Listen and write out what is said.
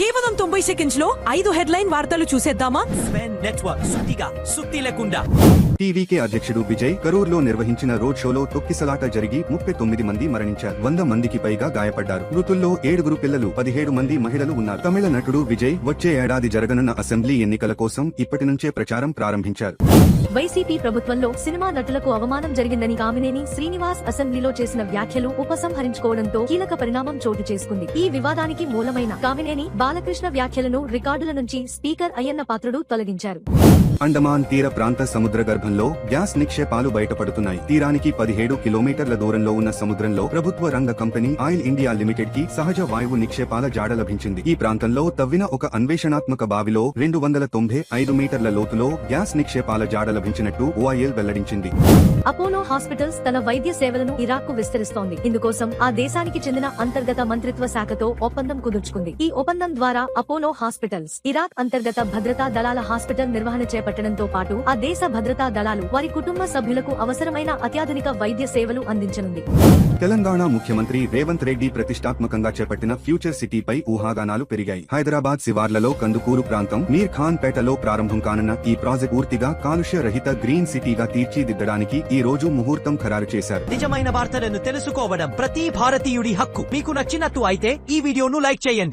కేవలం తొంభై సెకండ్స్లో ఐదు హెడ్లైన్ వార్తలు చూసేద్దామా? స్పెన్ నెట్వర్క్ సుత్తిగా సుత్తి లేకుండా. టీవీకే అధ్యక్షుడు విజయ్ కరూర్లో నిర్వహించిన రోడ్ షోలో తొక్కిసలాట జరిగి ముప్పై తొమ్మిది మంది మరణించారు. వంద మందికి పైగా గాయపడ్డారు. మృతుల్లో ఏడుగురు పిల్లలు పదిహేడు మంది మహిళలు ఉన్నారు. తమిళ నటుడు విజయ్ వచ్చే ఏడాది జరగనున్న అసెంబ్లీ ఎన్నికల కోసం ఇప్పటి నుంచే ప్రచారం ప్రారంభించారు. వైసీపీ ప్రభుత్వంలో సినిమా నటులకు అవమానం జరిగిందని కామినేని శ్రీనివాస్ అసెంబ్లీలో చేసిన వ్యాఖ్యలు ఉపసంహరించుకోవడంతో కీలక పరిణామం చోటు చేసుకుంది. ఈ వివాదానికి మూలమైన కామినేని బాలకృష్ణ వ్యాఖ్యలను రికార్డుల నుంచి స్పీకర్ అయ్యన్న పాత్రుడు తొలగించారు. అండమాన్ తీర ప్రాంత సముద్ర గర్భంలో గ్యాస్ నిక్షేపాలు బయటపడుతున్నాయి. తీరానికి పదిహేడు కిలోమీటర్ల దూరంలో ఉన్న సముద్రంలో ప్రభుత్వ రంగ కంపెనీ ఆయిల్ ఇండియా లిమిటెడ్కి సహజ వాయువు నిక్షేపాల జాడ లభించింది. ఈ ప్రాంతంలో తవ్విన ఒక అన్వేషణాత్మక బావిలో రెండు వందల తొంభై ఐదు మీటర్ల లోతులో గ్యాస్ నిక్షేపాల జాడ లభించినట్టు ఓఐఎల్ వెల్లడించింది. అపోలో హాస్పిటల్స్ తన వైద్య సేవలను ఇరాక్కు విస్తరిస్తోంది. ఇందుకోసం ఆ దేశానికి చెందిన అంతర్గత మంత్రిత్వ శాఖతో ఒప్పందం కుదుర్చుకుంది. ఈ ఒప్పందం ద్వారా అపోలో హాస్పిటల్స్ ఇరాక్ అంతర్గత భద్రతా దళాల హాస్పిటల్ నిర్వహణ చేపట్టడంతో పాటు ఆ దేశ భద్రతా దళాలు వారి కుటుంబ సభ్యులకు అవసరమైన అత్యాధునిక వైద్య సేవలు అందించనుంది. తెలంగాణ ముఖ్యమంత్రి రేవంత్ రెడ్డి ప్రతిష్టాత్మకంగా చేపట్టిన ఫ్యూచర్ సిటీపై ఊహాగానాలు పెరిగాయి. హైదరాబాద్ శివార్లలో కందుకూరు ప్రాంతం మీర్ ఖాన్ పేటలో ప్రారంభం కానున్న ఈ ప్రాజెక్ట్ పూర్తిగా కాలుష్య రహిత గ్రీన్ సిటీగా తీర్చిదిద్దడానికి ఈ రోజు ముహూర్తం ఖరారు చేశారు. నిజమైన వార్తలను తెలుసుకోవడం ప్రతి భారతీయుడి హక్కు. మీకు నచ్చినట్టు అయితే ఈ వీడియోను లైక్ చేయండి.